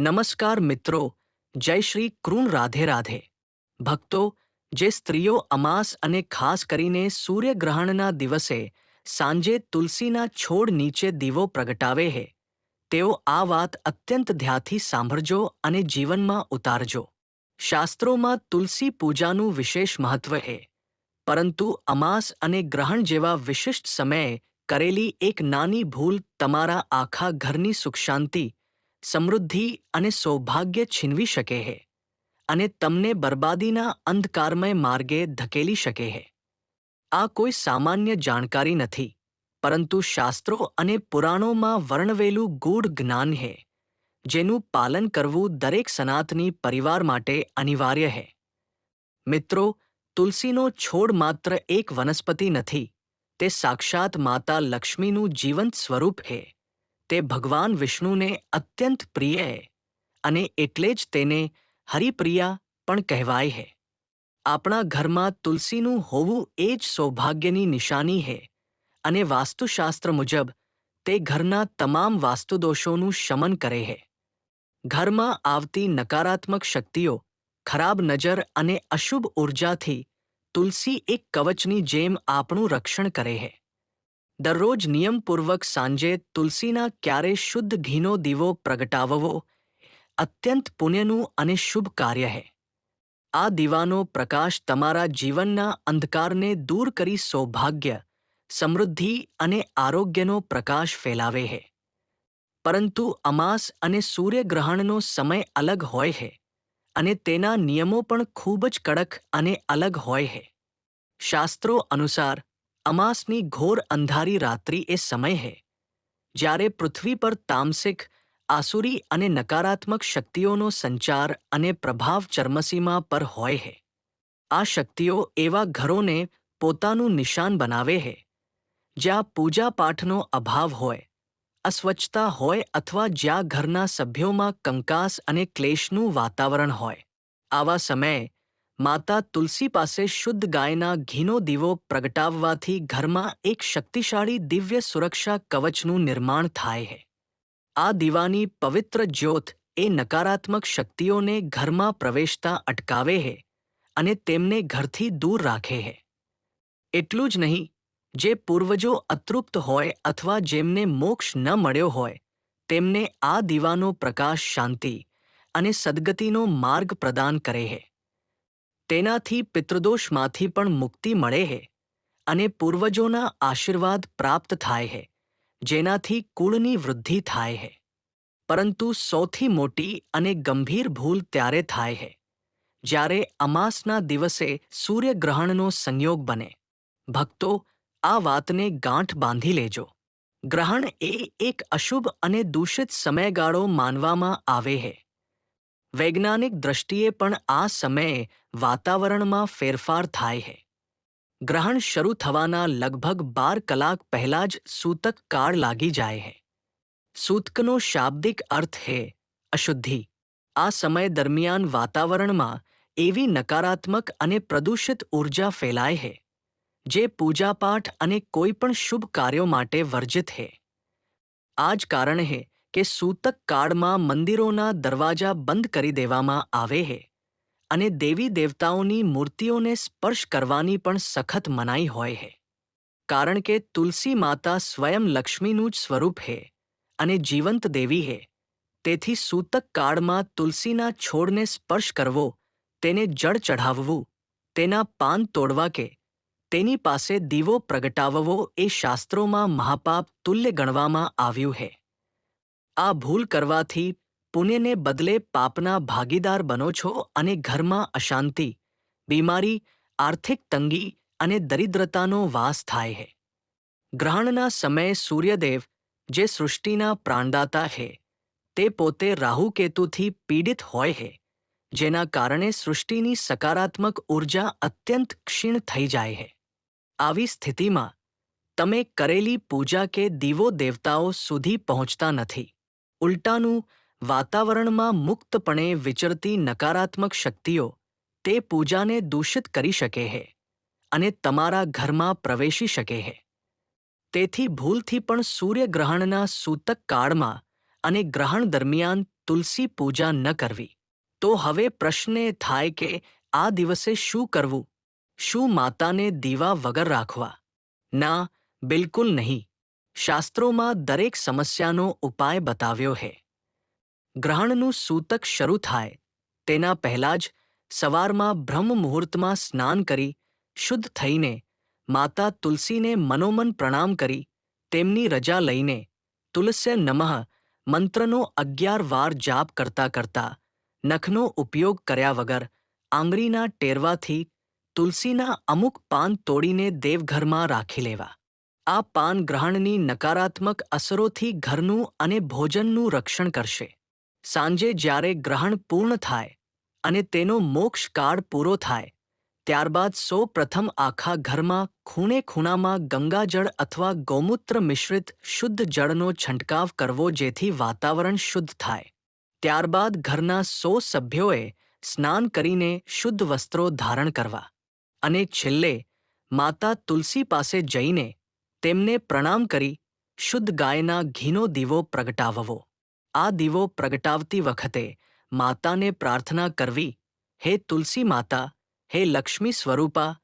નમસ્કાર મિત્રો, જય શ્રી કૃણ રાધે રાધે. ભક્તો, જે સ્ત્રીઓ અમાસ અને ખાસ કરીને સૂર્યગ્રહણના દિવસે સાંજે તુલસીના છોડ નીચે દીવો પ્રગટાવે હે, તેઓ આ વાત અત્યંત ધ્યાથી સાંભળજો અને જીવનમાં ઉતારજો. શાસ્ત્રોમાં તુલસી પૂજાનું વિશેષ મહત્વ હે, પરંતુ અમાસ અને ગ્રહણ જેવા વિશિષ્ટ સમયે કરેલી એક નાની ભૂલ તમારા આખા ઘરની સુખ શાંતિ સમૃદ્ધિ અને સૌભાગ્ય છીનવી શકે હે અને તમને બરબાદીના અંધકારમય માર્ગે ધકેલી શકે હે. આ કોઈ સામાન્ય જાણકારી નથી, પરંતુ શાસ્ત્રો અને પુરાણોમાં વર્ણવેલું ગૂઢ જ્ઞાન હે, જેનું પાલન કરવું દરેક સનાતની પરિવાર માટે અનિવાર્ય હે. મિત્રો, તુલસીનો છોડ માત્ર એક વનસ્પતિ નથી, તે સાક્ષાત માતા લક્ષ્મીનું જીવંત સ્વરૂપ હે. તે ભગવાન વિષ્ણુને અત્યંત પ્રિય હે અને એટલે જ તેને હરિપ્રિયા પણ કહેવાય હે. આપણા ઘરમાં તુલસીનું હોવું એ જ સૌભાગ્યની નિશાની હે અને વાસ્તુશાસ્ત્ર મુજબ તે ઘરના તમામ વાસ્તુદોષોનું શમન કરે હે. ઘરમાં આવતી નકારાત્મક શક્તિઓ, ખરાબ નજર અને અશુભ ઉર્જાથી તુલસી એક કવચની જેમ આપણું રક્ષણ કરે હે. દરરોજ નિયમપૂર્વક સાંજે તુલસીના ક્યારે શુદ્ધ ઘીનો દીવો પ્રગટાવવો અત્યંત પુણ્યનું અને શુભ કાર્ય હે. આ દીવાનો પ્રકાશ તમારા જીવનના અંધકારને દૂર કરી સૌભાગ્ય, સમૃદ્ધિ અને આરોગ્યનો પ્રકાશ ફેલાવે હે. પરંતુ અમાસ અને સૂર્યગ્રહણનો સમય અલગ હોય હે અને તેના નિયમો પણ ખૂબ જ કડક અને અલગ હોય હે. શાસ્ત્રો અનુસાર અમાસની ઘોર અંધારી રાત્રિ એ સમય હે જ્યારે પૃથ્વી પર તામસિક આસુરી અને નકારાત્મક શક્તિઓનો સંચાર અને પ્રભાવ ચર્મસીમા પર હોય હે આ શક્તિઓ એવા ઘરોને પોતાનું નિશાન બનાવે હે જ્યાં પૂજા પાઠનો અભાવ હોય અસ્વચ્છતા હોય અથવા જ્યાં ઘરના સભ્યોમાં કંકાસ અને ક્લેશનું વાતાવરણ હોય આવા સમયે માતા તુલસી પાસે શુદ્ધ ગાયના ઘીનો દીવો પ્રગટાવવાથી ઘરમાં એક શક્તિશાળી દિવ્ય સુરક્ષા કવચનું નિર્માણ થાય છે આ દીવાની પવિત્ર જ્યોત એ નકારાત્મક શક્તિઓને ઘરમાં પ્રવેશતા અટકાવે છે અને તેમને ઘરથી દૂર રાખે છે એટલું જ નહીં, જે પૂર્વજો અતૃપ્ત હોય અથવા જેમને મોક્ષ ન મળ્યો હોય, તેમને આ દીવાનો પ્રકાશ શાંતિ અને સદગતિનો માર્ગ પ્રદાન કરે છે તેનાથી પિતૃદોષમાંથી પણ મુક્તિ મળે છે અને પૂર્વજોના આશીર્વાદ પ્રાપ્ત થાય છે જેનાથી કુળની વૃદ્ધિ થાય છે પરંતુ સૌથી મોટી અને ગંભીર ભૂલ ત્યારે થાય છે જ્યારે અમાસના દિવસે સૂર્યગ્રહણનો સંયોગ બને. ભક્તો, આ વાતને ગાંઠ બાંધી લેજો. ગ્રહણ એ એક અશુભ અને દૂષિત સમયગાળો માનવામાં આવે છે વૈજ્ઞાનિક દ્રષ્ટિએ પણ આ સમયે વાતાવરણમાં ફેરફાર થાય છે ગ્રહણ શરૂ થવાના લગભગ બાર કલાક પહેલા જ સૂતક કાળ લાગી જાય છે સૂતકનો શાબ્દિક અર્થ હે અશુદ્ધિ. આ સમય દરમિયાન વાતાવરણમાં એવી નકારાત્મક અને પ્રદૂષિત ઊર્જા ફેલાય છે જે પૂજાપાઠ અને કોઈ પણ શુભ કાર્યો માટે વર્જિત છે આ જ કારણ હે કે સૂતક કાળમાં મંદિરોના દરવાજા બંધ કરી દેવામાં આવે છે અને દેવી દેવતાઓની મૂર્તિઓને સ્પર્શ કરવાની પણ સખત મનાઈ હોય છે કારણ કે તુલસી માતા સ્વયં લક્ષ્મીનું જ સ્વરૂપ છે અને જીવંત દેવી છે તેથી સૂતક કાળમાં તુલસીના છોડને સ્પર્શ કરવો, તેને જળ ચઢાવવું, તેના પાન તોડવા કે તેની પાસે દીવો પ્રગટાવવો એ શાસ્ત્રોમાં મહાપાપ તુલ્ય ગણવામાં આવ્યું છે આ ભૂલ કરવાથી પુણ્યને બદલે પાપના ભાગીદાર બનો છો અને ઘરમાં અશાંતિ, બીમારી, આર્થિક તંગી અને દરિદ્રતાનો વાસ થાય છે ગ્રહણના સમયે સૂર્યદેવ, જે સૃષ્ટિના પ્રાણદાતા છે તે પોતે રાહુકેતુથી પીડિત હોય છે જેના કારણે સૃષ્ટિની સકારાત્મક ઊર્જા અત્યંત ક્ષીણ થઈ જાય છે આવી સ્થિતિમાં, તમે કરેલી પૂજા કે દીવો દેવતાઓ સુધી પહોંચતા નથી. ઉલટાનું વાતાવરણમાં મુક્તપણે વિચરતી નકારાત્મક શક્તિઓ તે પૂજાને દૂષિત કરી શકે છે અને તમારા ઘરમાં પ્રવેશી શકે છે તેથી ભૂલથી પણ સૂર્યગ્રહણના સૂતક કાળમાં અને ગ્રહણ દરમિયાન તુલસી પૂજા ન કરવી. તો હવે પ્રશ્ન એ થાય કે આ દિવસે શું કરવું? શું માતાને દીવા વગર રાખવા? ના, બિલકુલ નહીં. શાસ્ત્રોમાં દરેક સમસ્યાનો ઉપાય બતાવ્યો છે. ગ્રહણનું સૂતક શરૂ થાય, તેના પહેલાં જ સવારમાં બ્રહ્મ મુહૂર્તમાં સ્નાન કરી, શુદ્ધ થઈને, માતા તુલસીને મનોમન પ્રણામ કરી, તેમની રજા લઈને, તુલસ્ય નમઃ, મંત્રનો અગિયાર વાર જાપ કરતા કરતા, નખનો ઉપયોગ કર્યા વગર, આંગળીના ટેરવાથી તુલસીના અમુક પાન તોડીને દેવઘરમાં રાખી લેવા. આ પાન ગ્રહણની નકારાત્મક અસરોથી ઘરનું અને ભોજનનું રક્ષણ કરશે. સાંજે જ્યારે ગ્રહણ પૂર્ણ થાય અને તેનો મોક્ષ કાળ પૂરો થાય, ત્યારબાદ સૌ પ્રથમ આખા ઘરમાં ખૂણે ખૂણામાં ગંગાજળ અથવા ગૌમૂત્ર મિશ્રિત શુદ્ધ જળનો છંટકાવ કરવો જેથી વાતાવરણ શુદ્ધ થાય. ત્યારબાદ ઘરના સો સભ્યોએ સ્નાન કરીને શુદ્ધ વસ્ત્રો ધારણ કરવા અને છેલ્લે માતા તુલસી પાસે જઈને તેમને પ્રણામ કરી શુદ્ધ ગાયના ઘીનો દીવો પ્રગટાવવો. આ દીવો પ્રગટાવતી વખતે માતાને પ્રાર્થના કરવી, હે તુલસી માતા, હે લક્ષ્મી સ્વરૂપા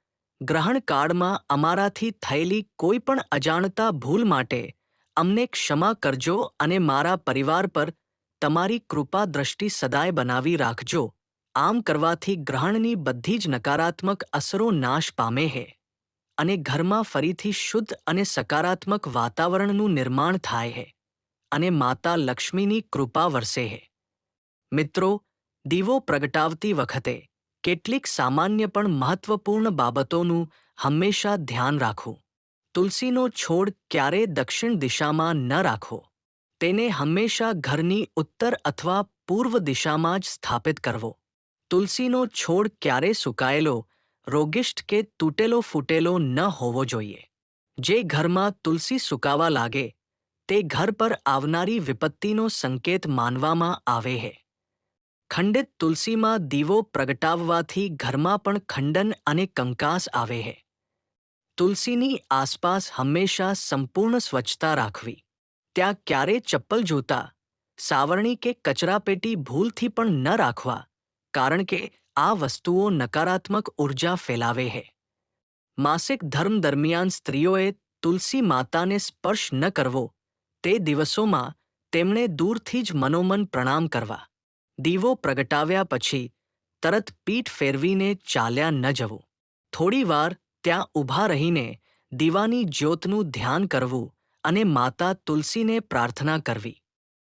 ગ્રહણકાળમાં અમારાથી થયેલી કોઈ પણ અજાણતા ભૂલ માટે અમને ક્ષમા કરજો અને મારા પરિવાર પર તમારી કૃપા દ્રષ્ટિ સદાય બનાવી રાખજો. આમ કરવાથી ગ્રહણની બધી જ નકારાત્મક અસરો નાશ પામે હે. અને ઘરમાં ફરીથી શુદ્ધ અને સકારાત્મક વાતાવરણનું નિર્માણ થાય હે અને માતા લક્ષ્મીની કૃપા વરસે હે. મિત્રો, દીવો પ્રગટાવતી વખતે કેટલીક સામાન્ય પણ મહત્વપૂર્ણ બાબતોનું હંમેશા ધ્યાન રાખવું. તુલસીનો છોડ ક્યારેય દક્ષિણ દિશામાં ન રાખવો, તેને હંમેશા ઘરની ઉત્તર અથવા પૂર્વ દિશામાં જ સ્થાપિત કરવો. તુલસીનો છોડ ક્યારે સુકાયેલો રોગિષ્ટ કે તૂટેલો ફૂટેલો ન હોવો જોઈએ. જે ઘરમાં તુલસી સુકાવા લાગે, તે ઘર પર આવનારી વિપત્તિનો સંકેત માનવામાં આવે છે ખંડિત તુલસીમાં દીવો પ્રગટાવવાથી ઘરમાં પણ ખંડન અને કંકાસ આવે છે તુલસીની આસપાસ હંમેશા સંપૂર્ણ સ્વચ્છતા રાખવી. ત્યાં ક્યારે ચપ્પલ જૂતા, સાવરણી કે કચરાપેટી ભૂલથી પણ ન રાખવા, કારણ કે આ વસ્તુઓ નકારાત્મક ઊર્જા ફેલાવે છે માસિક ધર્મ દરમિયાન સ્ત્રીઓએ તુલસી માતાને સ્પર્શ ન કરવો. તે દિવસોમાં તેમણે દૂરથી જ મનોમન પ્રણામ કરવા. દીવો પ્રગટાવ્યા પછી તરત પીઠ ફેરવીને ચાલ્યા ન જવું. થોડીવાર ત્યાં ઊભા રહીને દીવાની જ્યોતનું ધ્યાન કરવું અને માતા તુલસીને પ્રાર્થના કરવી.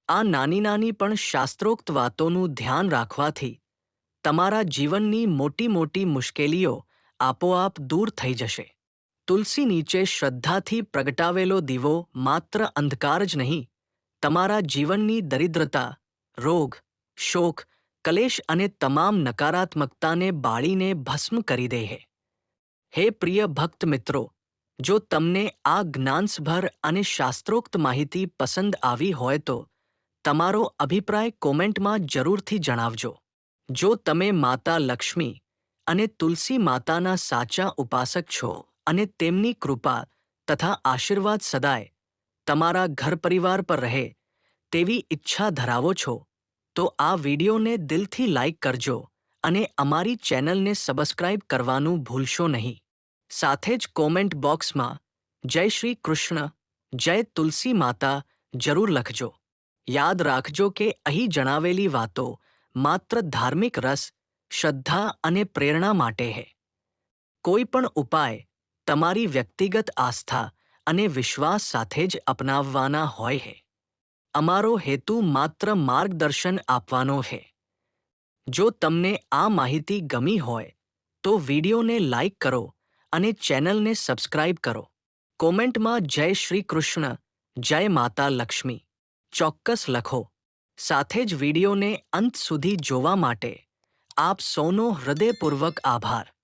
આ નાની નાની પણ શાસ્ત્રોક્ત વાતોનું ધ્યાન રાખવાથી તમારા જીવનની મોટી મોટી મુશ્કેલીઓ આપોઆપ દૂર થઈ જશે. તુલસી નીચે શ્રદ્ધાથી પ્રગટાવેલો દીવો માત્ર અંધકાર જ નહીં, તમારા જીવનની દરિદ્રતા, રોગ, શોક, કલેશ અને તમામ નકારાત્મકતાને બાળીને ભસ્મ કરી દે હે. હે પ્રિય ભક્ત મિત્રો, જો તમને આ જ્ઞાનસભર અને શાસ્ત્રોક્ત માહિતી પસંદ આવી હોય તો તમારો અભિપ્રાય કોમેન્ટમાં જરૂરથી જણાવજો. જો તમે માતા લક્ષ્મી અને તુલસી માતાના સાચા ઉપાસક છો અને તેમની કૃપા તથા આશીર્વાદ સદાય તમારા ઘર પરિવાર પર રહે તેવી ઈચ્છા ધરાવો છો, તો આ વિડીયોને દિલથી લાઇક કરજો અને અમારી ચેનલને સબસ્ક્રાઇબ કરવાનું ભૂલશો નહીં. સાથે જ કોમેન્ટ બોક્સમાં જય શ્રી કૃષ્ણ, જય તુલસી માતા જરૂર લખજો. યાદ રાખજો કે અહીં જણાવેલી વાતો માત્ર ધાર્મિક રસ, શ્રદ્ધા અને પ્રેરણા માટે છે કોઈ પણ ઉપાય તમારી વ્યક્તિગત આસ્થા અને વિશ્વાસ સાથે જ અપનાવવાના હોય છે અમારો હેતુ માત્ર માર્ગદર્શન આપવાનો છે જો તમને આ માહિતી ગમી હોય, તો વિડીયોને લાઇક કરો અને ચેનલને સબસ્ક્રાઇબ કરો. કોમેન્ટમાં જય શ્રી કૃષ્ણ, જય માતા લક્ષ્મી. ચોક્કસ લખો. સાથે જ વિડીયોને અંત સુધી જોવા માટે આપ સૌનો હૃદયપૂર્વક આભાર.